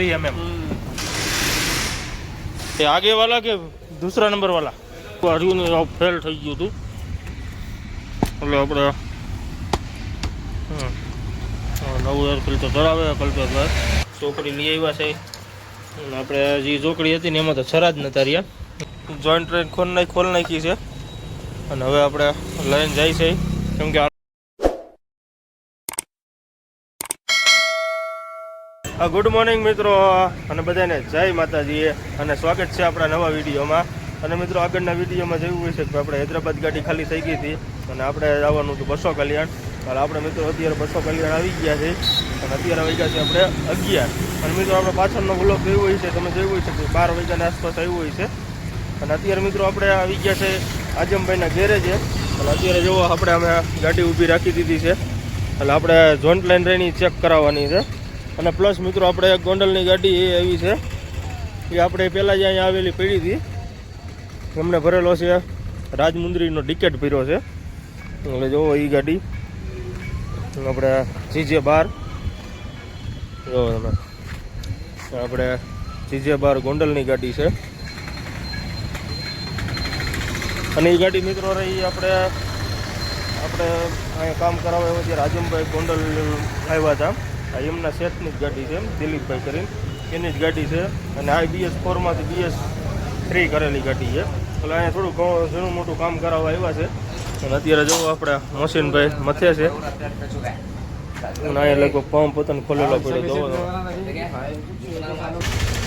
Three MM એ આગે વાલા કે દૂસરા નંબર વાલા હજુ ફેલ થઈ ગયું હતું એટલે આપણે નવું એર ફિલ્ટર કરાવે કલ્પેશભાઈ ચોકડી લઈ આવ્યા છે. આપણે જે ચોકડી હતી ને એમાં તો છરા જ નતા રહ્યા. જોઈન્ટ ટ્રેન ખોલ નાખી ખોલ નાખી છે. અને હવે આપણે લઈને જાય છે. કેમ કે ગુડ મોર્નિંગ મિત્રો, અને બધાને જય માતાજી, અને સ્વાગત છે આપણા નવા વિડીયોમાં. અને મિત્રો, આગળના વિડીયોમાં જેવું હોય છે કે આપણે હૈદરાબાદ ગાડી ખાલી થઈ ગઈ હતી, અને આપણે આવવાનું હતું બસો કલ્યાણ. અને આપણે મિત્રો અત્યારે બસો કલ્યાણ આવી ગયા છે, અને અત્યારે વાગ્યા છે આપણે અગિયાર. અને મિત્રો, આપણે પાછળનો બ્લોક જોયું હોય છે, તમે જોયું હોય છે કે બાર વાગ્યાના આસપાસ આવ્યું હોય છે. અને અત્યારે મિત્રો, આપણે આવી ગયા છે આજમભાઈના ગેરેજે અને અત્યારે જુઓ આપણે અમે ગાડી ઊભી રાખી દીધી છે. એટલે આપણે જોઈન્ટ લાઈન રેની ચેક કરાવવાની છે. અને પ્લસ મિત્રો આપણે ગોંડલની ગાડી એ આવી છે. એ આપણે પહેલાં જ અહીંયા આવેલી પડી હતી. એમને ભરેલો છે રાજમુંદરીનો ટિકિટ ભર્યો છે. એટલે જોવો એ ગાડી આપણે જીજે બાર. જુઓ તમે. આપણે જીજે બાર ગોંડલની ગાડી છે. અને એ ગાડી મિત્રો રહી આપણે આપણે અહીંયા કામ કરાવવા આવ્યા ત્યારે રાજમભાઈ ગોંડલ આવ્યા હતા. આ એમના શેઠની જ ગાડી છે એમ, દિલીપભાઈ કરીને. એની જ ગાડી છે અને આ બીએસ ફોરમાંથી બીએસ થ્રી કરેલી ગાડી છે. એટલે અહીંયા થોડું ઘણું મોટું કામ કરાવવા આવ્યા છે. અને અત્યારે જોવો આપણે મોસીનભાઈ મથે છે. અને અહીંયા લગભગ પંપ પોતાને ખોલેલો પડ્યો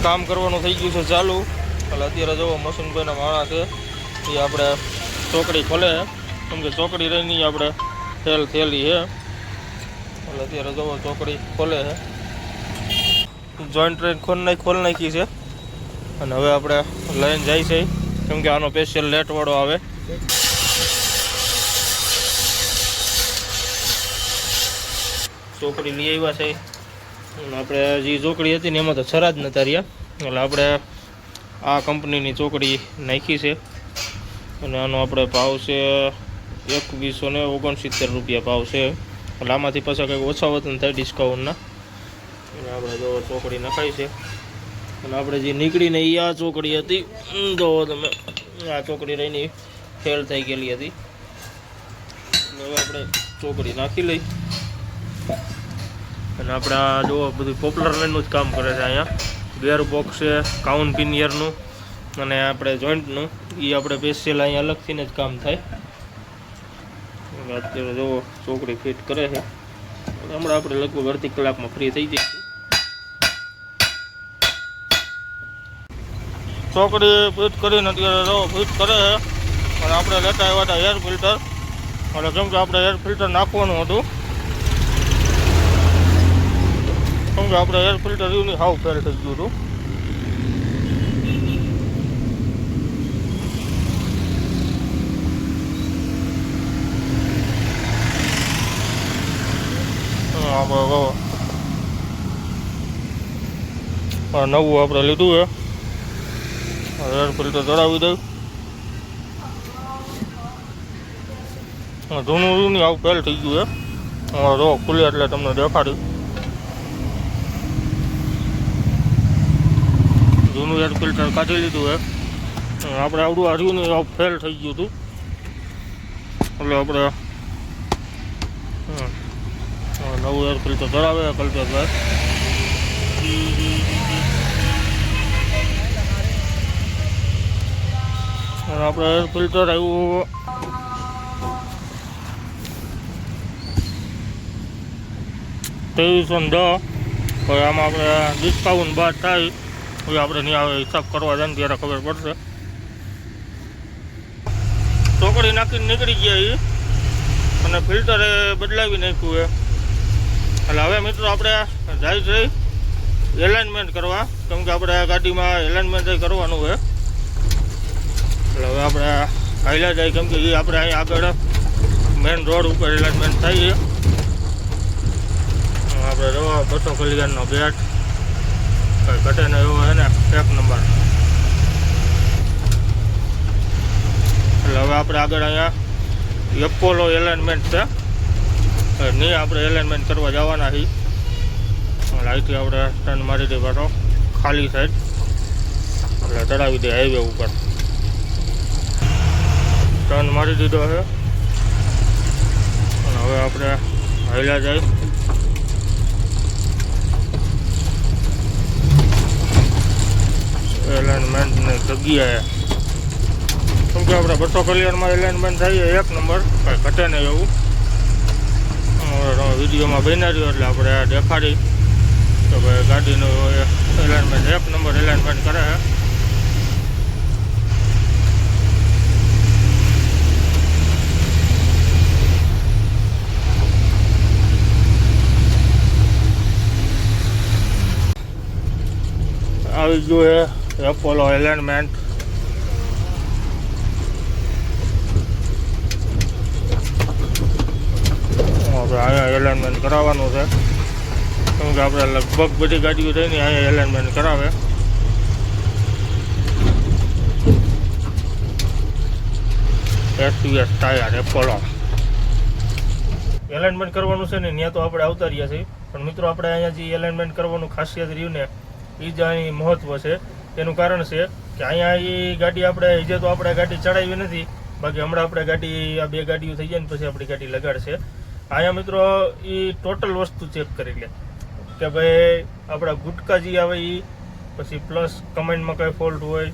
કામ કરવાનું થઈ ગયું છે ચાલુ. એટલે અત્યારે જોવો મોસીનભાઈના માણસ છે. એ આપણે ચોકડી ખોલે. કેમ કે ચોકડી રહીની આપણે થેલ થેલી છે. એટલે અત્યારે જોવો ચોકડી ખોલે છે. જોઈન્ટ ટ્રેન ખોલ નાખી ખોલ નાખી છે. અને હવે આપણે લઈને જાય છે. કેમ કે આનો સ્પેશિયલ લેટવાળો આવે. ચોકડી લઈ આવ્યા છે. આપણે જે ચોકડી હતી ને એમાં તો છરા જ નતા રહ્યા. એટલે આપણે આ કંપનીની ચોકડી નાખી છે. અને આનો આપણે ભાવ છે એકવીસો ને ઓગણસિત્તેર રૂપિયા ભાવ છે. આમાંથી પાછા કંઈક ઓછા વતન થાય ડિસ્કાઉન્ટના અને આપણે જો ચોકડી નખાઈ છે. અને આપણે જે નીકળીને એ આ ચોકડી હતી ઉમ, તમે આ ચોકડી રહીને ફેલ થઈ ગયેલી હતી. હવે આપણે ચોકડી નાખી લઈ. અને આપણે આ જો બધું પોપ્યુલર લાઈનનું જ કામ કરે છે અહીંયા. ગેર બોક્સ છે કાઉન પિનિયરનું અને આપણે જોઈન્ટનું એ આપણે સ્પેશિયલ અહીંયા અલગથીને જ કામ થાય. અત્યારે જો ચોકડી ફિટ કરે છે. હમણાં આપણે લગભગ અડધી કલાકમાં ફ્રી થઈ જઈશું ચોકડી ફિટ કરીને અત્યારે જો ફિટ કરે છે. અને આપણે લેતા આવ્યા હતા એર ફિલ્ટર અને કેમ કે આપણે એર ફિલ્ટર નાખવાનું હતું. કેમ કે આપણે air filter anyhow fail થઈ ગયું હતું. આપણે નવું આપણે લીધું છે. એર ફિલ્ટર ચડાવી દઉં. જૂનું નહીં આવું ફેલ થઈ ગયું છે. રો ખુલે એટલે તમને દેખાડ્યું. જૂનું એર ફિલ્ટર કાઢી લીધું છે. આપણે આવડું હાર્યું નહીં આવું ફેલ થઈ ગયું હતું. એટલે આપણે નવું એર તો કરાવે કલ્પેશભાઈ આપણે એર ફિલ્ટર આવ્યું. ત્રેવીસો ને દસ. આમાં આપણે ડિસ્કાઉન્ટ બાદ થાય. હવે આપણે નહીં આવે, હિસાબ કરવા જાય ને ત્યારે ખબર પડશે. ચોકડી નાખીને નીકળી ગયા એ અને ફિલ્ટરે બદલાવી નાખ્યું છે એટલે હવે મિત્રો આપણે જાય જઈ એલાઇનમેન્ટ કરવા. કેમ કે આપણે ગાડીમાં એલાઇનમેન્ટ કરવાનું છે. એટલે હવે આપણે હાઈલા જાય કેમ કે એ આપણે અહીં આગળ મેઇન રોડ ઉપર એલાઇનમેન્ટ થાય છે. આપણે રવા બસો કલ્યાણનો ગેટ. કંઈ ઘટે ને એવો છે ને એક નંબર. એટલે હવે આપણે આગળ અહીંયા એપોલો એલાઇનમેન્ટ છે. નહીં, આપણે એલાઇનમેન્ટ કરવા જવાના છીએ. લાઈટથી આપણે સ્ટન્ડ મારી દે પાછો, ખાલી સાઈડ એટલે ચડાવી દે હાઈવે ઉપર. ટર્ન મારી દીધો છે. અને હવે આપણે હાલ્યા જાય. એલાઇનમેન્ટની જગ્યાએ. કેમ કે આપણે બસો કલ્યાણમાં એલાઇનમેન્ટ થાય એક નંબર કાંઈ ઘટે નહીં એવું. વિડીયોમાં બની રહ્યો એટલે આપણે આ દેખાડી. તો ભાઈ ગાડીનું એલાઇનમેન્ટ, એક નંબર એલાઇનમેન્ટ કરે છે. આવી ગયું છે એપોલો એલાઇનમેન્ટ આપણે અહીંયા એલાઇનમેન્ટ કરાવવાનું છે. કેમ આપણે લગભગ બધી ગાડીઓ થઈને અહીંયા એલાઇનમેન્ટ કરાવે. એસયુએસ ટાયર એપોલો એલાઇનમેન્ટ કરવાનું છે ને, ત્યાં તો આપણે આવતા છીએ. પણ મિત્રો, આપણે અહીંયા જે એલાઇનમેન્ટ કરવાનું ખાસિયત રહ્યું ને એ જ અહીં મહત્વ છે. તેનું કારણ છે કે અહીંયા એ ગાડી આપણે હજે તો આપણે ગાડી ચડાવી નથી. બાકી હમણાં આપણે ગાડી, આ બે ગાડીઓ થઈ જાય ને, પછી આપણી ગાડી લગાડશે. અહીંયા મિત્રો એ ટોટલ વસ્તુ ચેક કરી લે. કે ભાઈ, આપણા ગુટકા જે આવે એ પછી પ્લસ કમેન્ટમાં કઈ ફોલ્ટ હોય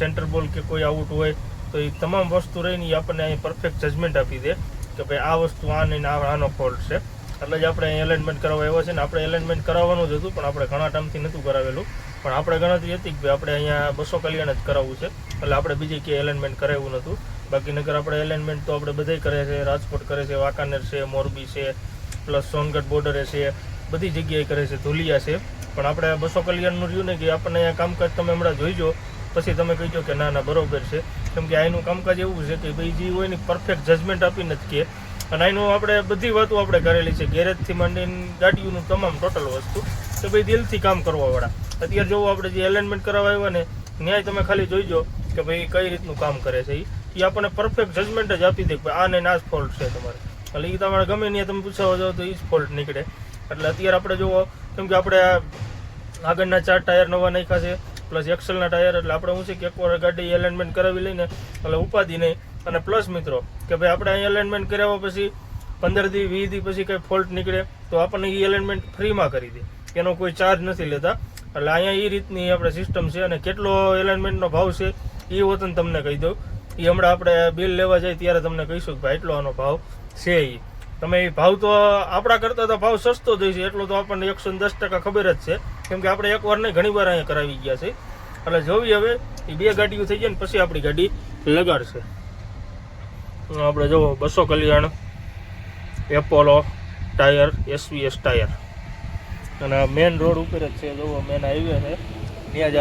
સેન્ટર બોલ કે કોઈ આઉટ હોય, તો એ તમામ વસ્તુ રહીને એ આપણને અહીં પરફેક્ટ જજમેન્ટ આપી દે કે ભાઈ આ વસ્તુ આ નહીં આનો ફોલ્ટ છે. એટલે જ આપણે એલાઇનમેન્ટ કરાવવા આવ્યા છે ને આપણે એલાઇનમેન્ટ કરાવવાનું જ હતું, પણ આપણે ઘણા ટાઈમથી નહોતું કરાવેલું. પણ આપણે ગણતરી હતી કે ભાઈ આપણે અહીંયા બસો કલ્યાણ જ કરાવવું છે. એટલે આપણે બીજે ક્યાંય એલાઇનમેન્ટ કરાવ્યું નહોતું. બાકી નગર આપણે એલાઇનમેન્ટ તો આપણે બધાય કરે છે, રાજકોટ કરે છે, વાંકાનેર છે, મોરબી છે પ્લસ સોનગઢ બોર્ડરે છે, બધી જગ્યાએ કરે છે, ધુલિયા છે. પણ આપણે બસો કલ્યાણનું રહ્યું ને કે આપણને અહીંયા કામકાજ તમે હમણાં જોઈજો, પછી તમે કહીજો કે ના ના, બરોબર છે. કેમ કે અહીંનું કામકાજ એવું છે કે ભાઈ જે હોય ને પરફેક્ટ જજમેન્ટ આપીને જ કે. અને અહીંનું આપણે બધી વાતો આપણે કરેલી છે ગેરેજથી માંડીને ગાડીઓનું તમામ ટોટલ વસ્તુ. તો ભાઈ દિલથી કામ કરવાવાળા. અત્યારે જોવો આપણે જે એલાઇનમેન્ટ કરાવવા આવ્યા ને, ન્યાય તમે ખાલી જોઈજો કે ભાઈ કઈ રીતનું કામ કરે છે એ એ આપણને પરફેક્ટ જજમેન્ટ જ આપી દે કે આ ને આ ફોલ્ટ છે તમારે. એટલે એ તમારે ગમે નહીં તમે પૂછાવા જાઓ તો એ જ ફોલ્ટ નીકળે. એટલે અત્યારે આપણે જુઓ, કેમ કે આપણે આગળના ચાર ટાયર નવા નાખ્યા છે પ્લસ એક્સેલના ટાયર, એટલે આપણે શું છે કે એકવાર ગાડી એલાઇનમેન્ટ કરાવી લઈને, એટલે ઉપાધિ નહીં. અને પ્લસ મિત્રો, કે ભાઈ આપણે અહીં એલાઇનમેન્ટ કરાવ્યા પછી પંદર દી, વીસ દી પછી કંઈ ફોલ્ટ નીકળે, તો આપણને એ એલાઇનમેન્ટ ફ્રીમાં કરી દે. એનો કોઈ ચાર્જ નથી લેતા. એટલે અહીંયા એ રીતની આપણે સિસ્ટમ છે અને કેટલો એલાઇનમેન્ટનો ભાવ છે એ વતન તમને કહી દઉં. એ હમણાં આપણે બિલ લેવા જાય ત્યારે તમને કહીશું કે ભાઈ, એટલો આનો ભાવ છે એ તમે એ ભાવ તો આપણા કરતાં તો ભાવ સસ્તો થઈ છે, એટલો તો આપણને એકસો દસ ટકા ખબર જ છે. કેમ કે આપણે એકવાર નહીં, ઘણી વાર અહીંયા કરાવી ગયા છે. એટલે જોવી હવે એ બે ગાડીઓ થઈ જાય ને પછી આપણી ગાડી લગાડશે. આપણે જુઓ બસો Kalyan, Apollo tyre, SVS tyre. અને મેન રોડ ઉપર જ છે જુઓ મેન હાઈવે છે. ત્યાં જ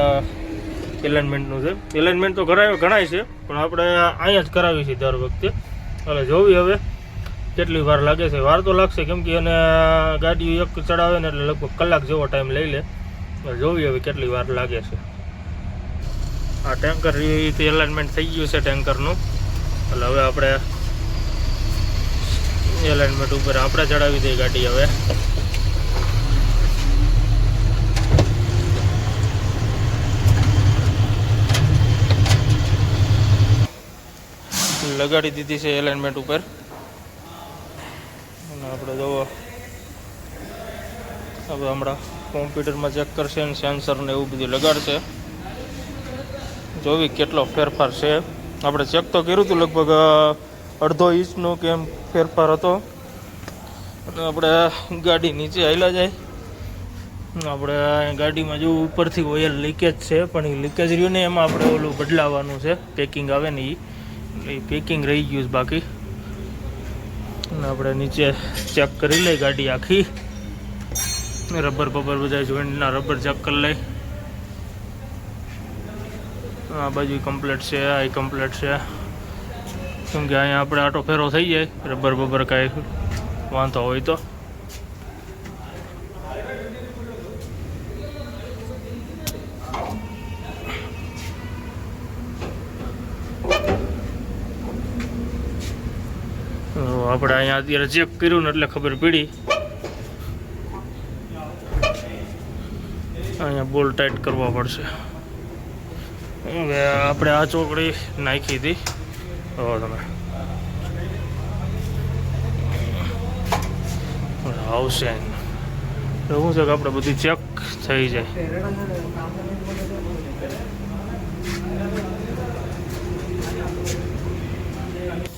એલાઇનમેન્ટનું છે. એલાઇનમેન્ટ તો કરાવે ઘણાય છે, પણ આપણે અહીંયા જ કરાવી છે દર વખતે. એટલે જોવી હવે કેટલી વાર લાગે છે. વાર તો લાગશે, કેમ કે એને ગાડી એક ચડાવે ને એટલે લગભગ કલાક જેવો ટાઈમ લઈ લે. જોવી હવે કેટલી વાર લાગે છે. આ ટેન્કર રીતે એલાઇનમેન્ટ થઈ ગયું છે ટેન્કરનું. એટલે હવે આપણે એલાઇનમેન્ટ ઉપર આપણે ચડાવી દઈએ ગાડી હવે. લગાડી દીધી છે એલાઇનમેન્ટ ઉપર. અને આપણે જોવો હવે હમણાં કોમ્પ્યુટરમાં ચેક કરશે ને સેન્સર ને એવું બધું લગાડશે. જોવી કેટલો ફેરફાર છે. આપણે ચેક તો કર્યું હતું લગભગ અડધો ઇંચનો કેમ ફેરફાર હતો. અને આપણે ગાડી નીચે હાલ્યા જાય. આપણે ગાડીમાં જો ઉપરથી ઓઇલ લીકેજ છે, પણ એ લીકેજ રહ્યું ને એમાં આપણે ઓલું બદલાવાનું છે. પેકિંગ આવે ને એ એ પેકિંગ રહી ગયું છે બાકી. અને આપણે નીચે ચેક કરી લઈ ગાડી આખી. રબર બબર બધા જોઈન્ટના રબર ચેક કરી લઈ આ બાજુ કમ્પ્લેટ છે, આ કમ્પ્લેટ છે. કેમ કે અહીંયા આપણે આટો ફેરો થઈ જાય, રબર બબર કાંઈ વાંધો હોય તો. આપણે અહીંયા અત્યારે ચેક કર્યું ને એટલે ખબર પડી. અહીંયા બોલ ટાઈટ કરવા પડશે. હવે આપણે આ ચોકડી નાખી હતી. હવે તમે. આવશે એવું છે કે આપણે બધી ચેક થઈ જાય.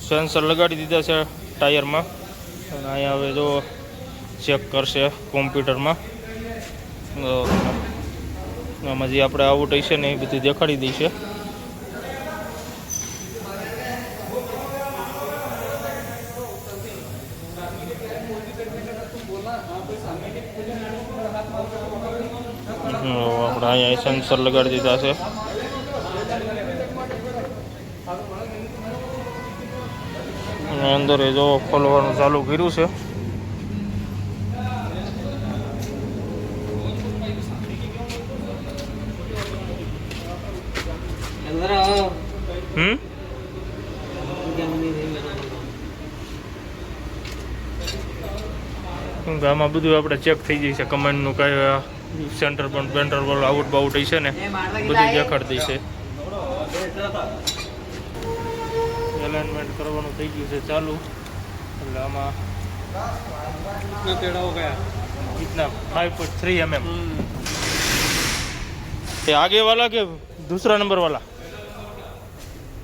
સેન્સર લગાડી દીધા છે. ટાયરમાં. અને અહીંયા હવે જો ચેક કરશે કોમ્પ્યુટરમાં. આમાં જે આપણે આઉટ હશે ને એ બધું દેખાડી દઈશે. આપણે અહીંયા સેન્સર લગાડી દીધા છે. અને અંદર એ જો ખોલવાનું ચાલુ કર્યું છે. હમ? આમાં બધું આપણે ચેક થઈ જાય છે. કમાન્ડનું કઈ સેન્ટર પણ પેન્ટર પર આઉટ બાઉટ છે ને બધું દેખાડી દઈશે એલાઇનમેન્ટ કરવાનું થઈ ગયું છે ચાલુ એટલે આમાં कितना five point three M M ये आगे वाला के दूसरा नंबर वाला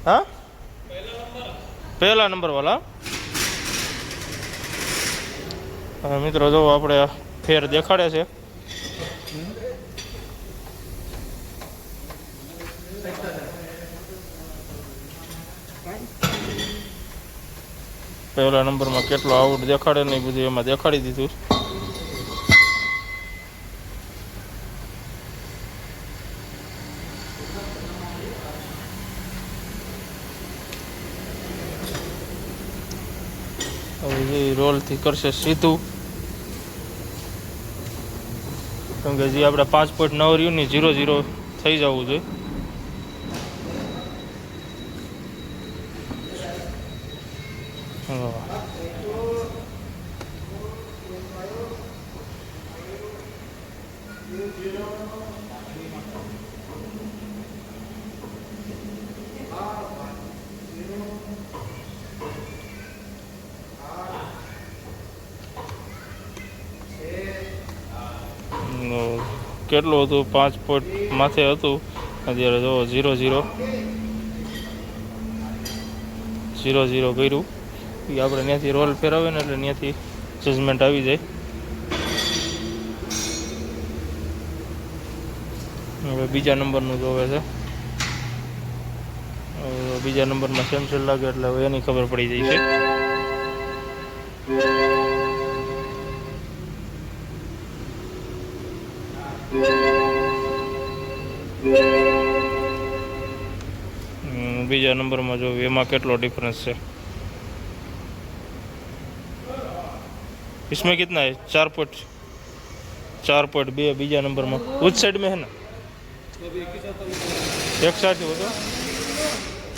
हाँ પહેલા નંબર વાળા હવે મિત્રો જો આપણે ફેર દેખાડે છે પહેલા નંબરમાં કેટલો આઉટ દેખાડે ને એ બધું એમાં દેખાડી દીધું. હવે જે રોલથી કરશે સીધું. કેમ કે જે આપણે પાંચ પોઈન્ટ નવ રહ્યું ને ઝીરો ઝીરો થઈ જવું જોઈએ હા. નો કેટલું હતું? પાંચ પોઈન્ટ માથે હતું. અત્યારે જો ઝીરો ઝીરો ઝીરો ઝીરો કર્યું. એ આપણે ત્યાંથી રોલ ફેરવે ને એટલે ત્યાંથી જજમેન્ટ આવી જાય. હવે બીજા નંબરનું જોવે છે. બીજા નંબરમાં સેમસેલ લાગે, એટલે હવે એની ખબર પડી જાય છે. બીજા નંબરમાં જો એમાં કેટલો ડિફરન્સ છે इसमें कितना है चार पॉइंट चार पॉइंट बे बीजा नंबर में उस साइड में है ना એક સાથે હતો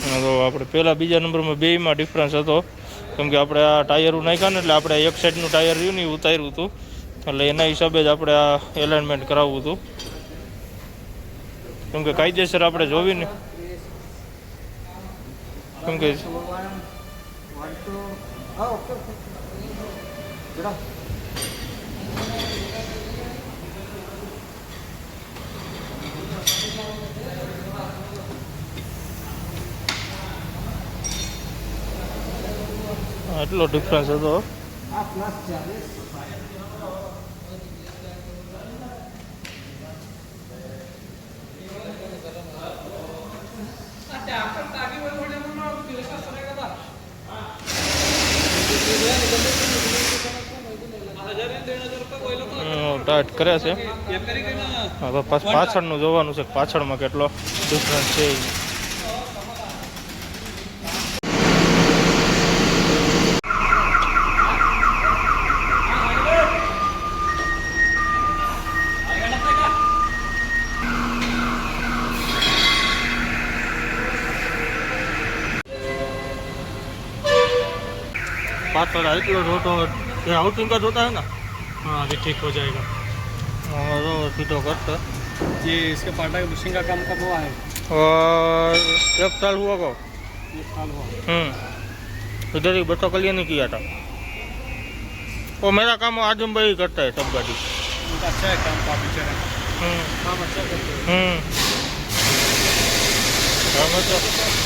હા, તો આપણે પહેલાં બીજા નંબરમાં બેયમાં ડિફરન્સ હતો કેમ કે આપણે આ ટાયરું નાખ્યા ને એટલે આપણે એક સાઈડનું ટાયર રહ્યું ને એ ઉતાર્યું હતું એટલે એના હિસાબે જ આપણે આ એલાઇનમેન્ટ કરાવવું હતું કેમ કે કાયદેસર આપણે જોવી ને કેમ કે એટલો ડિફરન્સ હતો. હમ, ટાઈટ કરે છે હવે પાછ- પાછળનું જોવાનું છે પાછળમાં કેટલો ડિફરન્સ છે पाँच साढ़े किलो दो और ये आउट इनका होता है ना? हाँ अभी ठीक हो जाएगा और फिट होकर तो ये इसके पाटा की बुशिंग का काम कब हुआ है और एक साल हुआ को एक साल हुआ. हम्म. इधर ही बच्चों के लिए नहीं किया था. वो मेरा काम आज़म भाई करता है सब गाड़ी। अच्छा है काम काफ़ी अच्छा है। हम्म। काम अच्छा करते हैं। हम्म।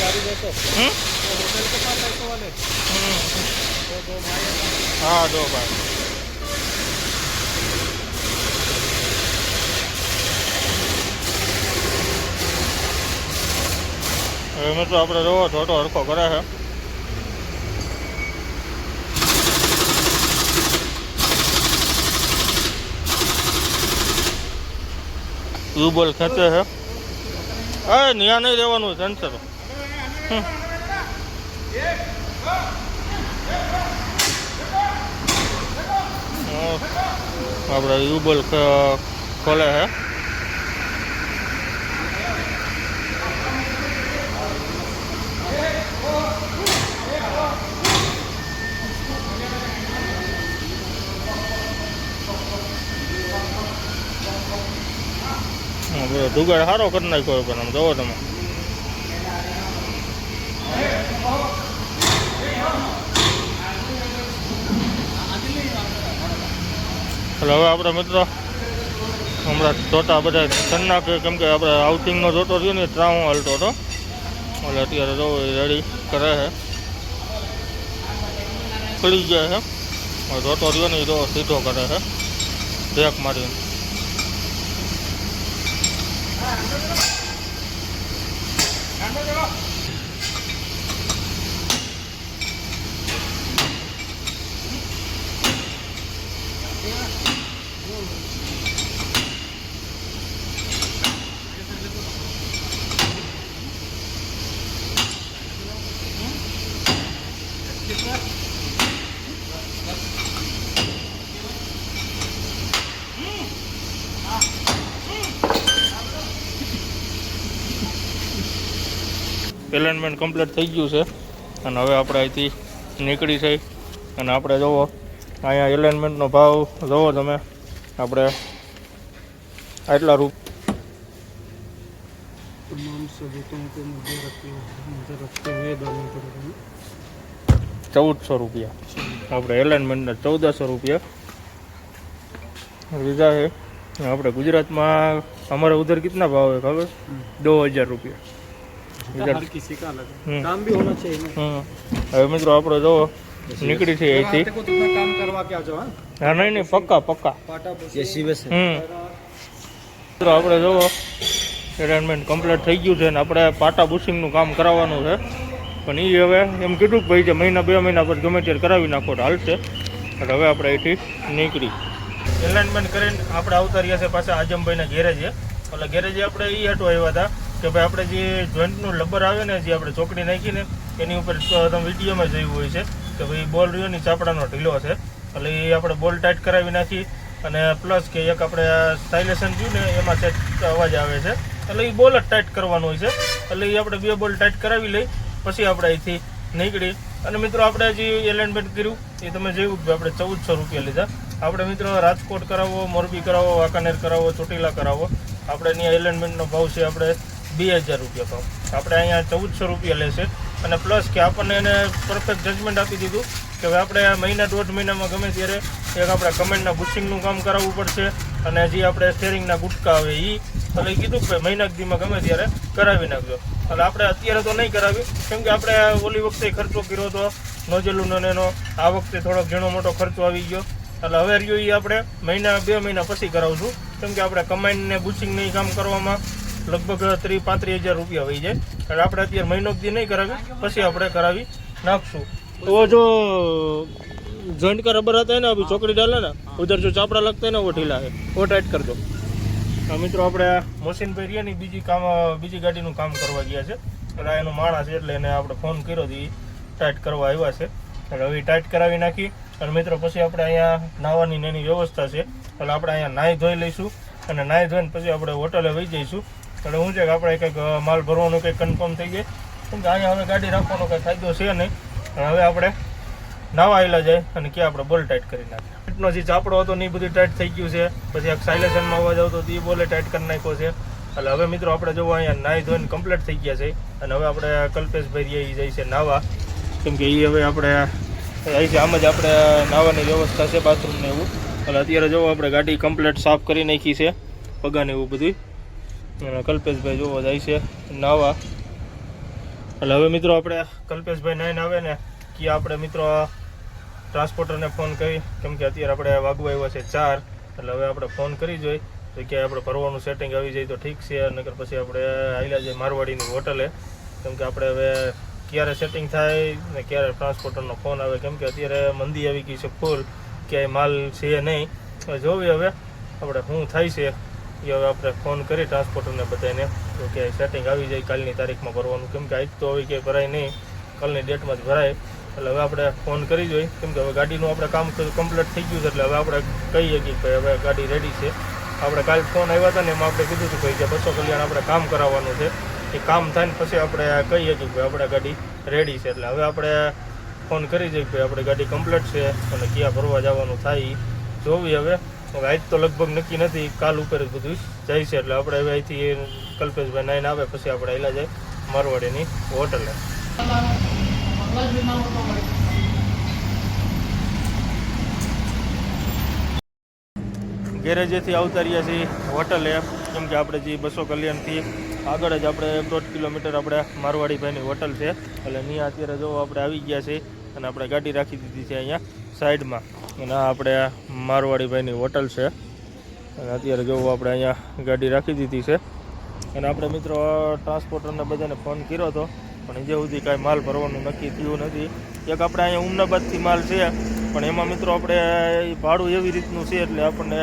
गाड़ी देखो। तो होटल के पास ऐसे वाले। હા જો ભાઈ. એમાં તો આપણે જોવો છોટો હરખો કરે છે. ટ્યુબવેલ ખેંચે છે? એ ન્યા નહીં રહેવાનું, સેન્સર. હમ. આપણે યુબલ ખોલે હે. જુગાડ સારો કરી નાખ્યો પણ આમ જોવો તમે. એટલે હવે આપણે મિત્રો, હમણાં જોતા બધા સન્ના કે કેમ કે આપણે આઉટિંગનો જોતો રહ્યો ને ત્યાં હું હાલતો હતો. એટલે અત્યારે જો રેડી કરે છે. ખુલી ગયા છે. જોતો રહ્યો ને, એ તો સીધો કરે છે. બ્રેક મારીને. એલાઇનમેન્ટ કમ્પ્લીટ થઈ ગયું છે. અને હવે આપણે અહીંથી નીકળી છે. અને આપણે જુઓ અહીંયા એલાઇનમેન્ટનો ભાવ જુઓ તમે. આપણે આટલા રૂપ ચૌદસો રૂપિયા. આપણે એલાઇનમેન્ટના ચૌદસો રૂપિયા. લીધા છે. આપણે ગુજરાતમાં અમારે ઉધર કેટલા ભાવ છે ખબર? દો હજાર રૂપિયા. હવે મિત્રો આપણે જો નીકળી છે અહીંથી. નહીં નહીં પક્કા પક્કા. મિત્રો આપણે જોવો એરેન્જમેન્ટ કમ્પ્લીટ થઈ ગયું છે ને આપણે પાટા બુશિંગનું કામ કરાવવાનું છે. પણ એ હવે એમ કીધું કે ભાઈ છે મહિના બે મહિના પર ગમે ત્યારે કરાવી નાખો તો હાલશે. એટલે હવે આપણે અહીંથી નીકળી. એલાઇનમેન્ટ કરીને આપણે આવતા રહ્યા છે પાછા આજમભાઈના ઘેરે છે એટલે ઘેરે આપણે એ હેઠો આવ્યા હતા. કે ભાઈ આપણે જે જોઈન્ટનું લબર આવે ને જે આપણે ચોકડી નાખીને, એની ઉપર તમે વિડીયોમાં જોયું હોય છે કે ભાઈ બોલ રહ્યો ની ચાપડાનો ઢીલો છે. એટલે એ આપણે બોલ ટાઈટ કરાવી નાખી અને પ્લસ કે એક આપણે સ્ટાઇલેશન જોયું ને એમાં સેટ અવાજ આવે છે. એટલે એ બોલ જ ટાઈટ કરવાનો હોય છે. એટલે એ આપણે બે બોલ ટાઈટ કરાવી લઈ, પછી આપણે અહીંથી નીકળી. અને મિત્રો આપણે જે એલાઇનમેન્ટ કર્યું, એ તમે જોયું કે આપણે ચૌદસો રૂપિયા લીધા. આપણે મિત્રો રાજકોટ કરાવો, મોરબી કરાવો, વાંકાનેર કરાવો, ચોટીલા કરાવો. આપણે અહીંયા એલાઇનમેન્ટનો ભાવ છે આપણે બે હજાર રૂપિયા ભાવ. આપણે અહીંયા ચૌદસો રૂપિયા લેશે અને પ્લસ કે આપણને એને પરફેક્ટ જજમેન્ટ આપી દીધું કે હવે આપણે મહિના દોઢ મહિનામાં ગમે ત્યારે એક આપણે કમેન્ટના બુશિંગનું કામ કરાવવું પડશે અને જે આપણે સ્ટેરિંગના ગુટકા આવે એ એટલે કીધું કે મહિના દીમાં ગમે ત્યારે કરાવી નાખજો. એટલે આપણે અત્યારે તો નહીં કરાવી, કેમ કે આપણે ઓલી વખતે ખર્ચો કર્યો હતો નોજેલુનો એનો આ વખતે થોડોક ઘણો મોટો ખર્ચો આવી ગયો. એટલે હવે રહ્યો એ આપણે મહિના, બે મહિના પછી કરાવશું કેમ કે આપણે કમાઈને બુશિંગ નહીં કામ કરવામાં લગભગ ત્રીસ પાંત્રીસ હજાર રૂપિયા હોય છે એટલે આપણે અત્યારે મહિનો દી નહીં કરાવી પછી આપણે કરાવી નાખશું. તો જો જોઈન્ટ કા રબર હતા ને અભી ચોકડી ડાલે ને, ઉધર જો ચાપડા લગતા ને વો ઢીલા હે વો ટાઈટ કરજો મિત્રો આપણે મશીન પર રહ્યા ને બીજી કામ, બીજી ગાડીનું કામ કરવા ગયા છે. એટલે એનો માણસ એટલે એને આપણે ફોન કર્યો હતી ટાઈટ કરવા આવ્યા છે. એટલે હવે ટાઈટ કરાવી નાખી. અને મિત્રો, પછી આપણે અહીંયા નાવાની એની વ્યવસ્થા છે. એટલે આપણે અહીંયા નાહી ધોઈ લઈશું. અને નાહી ધોઈને પછી આપણે હોટલે વહી જઈશું. એટલે શું છે કે આપણે કંઈક માલ ભરવાનું કંઈક કન્ફર્મ થઈ જાય. કેમ કે અહીંયા હવે ગાડી રાખવાનો કંઈ ફાયદો છે નહીં. પણ હવે આપણે નાવા આવેલા જાય અને ક્યાં આપણે બોલ ટાઈટ કરી નાખીએ. ટાઈટનો જે ચાપડો હતો ને એ બધું ટાઈટ થઈ ગયું છે. પછી એક સાયલેશનમાં અવાજ આવતો તો એ બોલે ટાઈટ કરી નાખ્યો છે. એટલે હવે મિત્રો આપણે જોવો અહીંયા નાહી ધોઈને કમ્પ્લીટ થઈ ગયા છે. અને હવે આપણે કલ્પેશભાઈ એ જાય છે નાવા. કેમ કે એ હવે આપણે અહીંથી આમ જ આપણે નાવાની વ્યવસ્થા છે બાથરૂમ ને એવું. એટલે અત્યારે જોવો આપણે ગાડી કમ્પ્લીટ સાફ કરી નાખી છે. પગાને એવું બધું અને કલ્પેશભાઈ જોવો જાય છે નાવા. એટલે હવે મિત્રો આપણે કલ્પેશભાઈ નાઈને આવે ને કે આપણે મિત્રો ટ્રાન્સપોર્ટરને ફોન કરી, કેમ કે અત્યારે આપણે વાગવા આવ્યા છે ચાર, એટલે હવે આપણે ફોન કરી જોઈ, તો કે આપણે ભરવાનું સેટિંગ આવી જાય તો ઠીક છે, નકર પછી આપણે આવેલા જઈએ મારવાડીની હોટલે. કેમ કે આપણે હવે ક્યારે સેટિંગ થાય ને ક્યારે ટ્રાન્સપોર્ટરનો ફોન આવે, કેમ કે અત્યારે મંદી આવી ગઈ છે ફૂલ, ક્યાંય માલ છે નહીં. જોવી હવે, આપણે શું થાય છે. એ હવે આપણે ફોન કરી ટ્રાન્સપોર્ટરને બધાને તો કે સેટિંગ આવી જાય કાલની તારીખમાં ભરવાનું. કેમ કે આજ તો હવે કે ભરાય નહીં. કાલની ડેટમાં જ ભરાય. એટલે હવે આપણે ફોન કરી જોઈએ કેમ કે હવે ગાડીનું આપણે કામ કમ્પ્લીટ થઈ ગયું છે એટલે હવે આપણે કહીએ કે ભાઈ હવે ગાડી રેડી છે. આપણે કાલ ફોન આવ્યા હતા ને એમાં આપણે કીધું હતું ભાઈ કે બસો કલ્યાણ આપણે કામ કરાવવાનું છે. એ કામ થાય ને પછી આપણે કહીએ કે ભાઈ આપણે ગાડી રેડી છે. એટલે હવે આપણે ફોન કરી જઈએ કે ભાઈ આપણે ગાડી કમ્પ્લીટ છે અને ક્યાં ભરવા જવાનું થાય જોવી હવે. આજ તો લગભગ નક્કી નથી. કાલ ઉપર જ બધું જાય છે. એટલે આપણે હવે અહીંથી કલ્પેશભાઈ નાઈને આવે, પછી આપણે એલા જાય મારવાડીની હોટલે. ગેરેજેથી આવતા રહ્યા છીએ હોટલે. કેમ કે આપણે જે બસો કલ્યાણથી આગળ જ આપણે દોઢ કિલોમીટર આપણે મારવાડીભાઈની હોટલ છે. એટલે ત્યાં અત્યારે જો આપણે આવી ગયા છીએ અને આપણે ગાડી રાખી દીધી છે અહીંયા સાઈડમાં. અને આ આપણે મારવાડીભાઈની હોટલ છે. અને અત્યારે જોવું આપણે અહીંયા ગાડી રાખી દીધી છે. અને આપણે મિત્રો ટ્રાન્સપોર્ટરને બધાને ફોન કર્યો હતો, પણ હજી સુધી કાંઈ માલ ભરવાનું નક્કી થયું નથી. એક આપણે અહીંયા ઉમનાબાદથી માલ છે, પણ એમાં મિત્રો આપણે ભાડું એવી રીતનું છે એટલે આપણને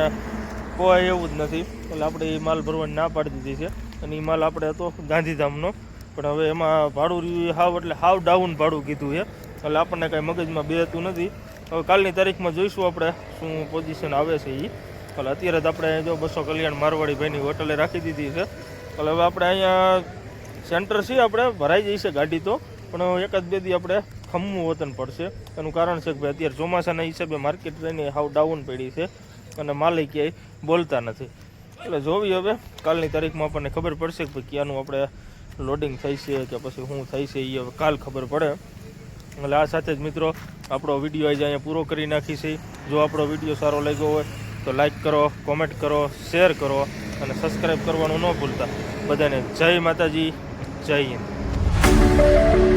કોઈ એવું જ નથી. એટલે આપણે એ માલ ભરવાની ના પાડી દીધી છે. અને એ માલ આપણે હતો ગાંધીધામનો, પણ હવે એમાં ભાડું હાવ એટલે હાવ ડાઉન ભાડું કીધું છે. એટલે આપણને કાંઈ મગજમાં બેહતું નથી. હવે કાલની તારીખમાં જોઈશું આપણે શું પોઝિશન આવે છે એ એટલે અત્યારે તો આપણે જો બસો કલ્યાણ મારવાડી ભાઈની હોટલે રાખી દીધી છે. એટલે હવે આપણે અહીંયા સેન્ટર છે આપણે, ભરાઈ જઈશે ગાડી તો. પણ એક જ બે દી આપણે ખમવું વતન પડશે. એનું કારણ છે કે ભાઈ અત્યારે ચોમાસાના હિસાબે માર્કેટ રહીને હાવ ડાઉન પડી છે. અને માલિક ક્યાંય બોલતા નથી. એટલે જોવી હવે, કાલની તારીખમાં આપણને ખબર પડશે કે ભાઈ ક્યાંનું આપણે લોડિંગ થઈ છે કે પછી શું થાય છે એ હવે કાલ ખબર પડે. એટલે આ સાથે જ મિત્રો આપણો વીડિયો આજે અહીંયા પૂરો કરી નાખી છે. જો આપણો વીડિયો સારો લાગ્યો હોય તો લાઈક કરો કોમેન્ટ કરો શેર કરો અને સબસ્ક્રાઈબ કરવાનું ન ભૂલતા. બધાને જય માતાજી, જય હિન્દ.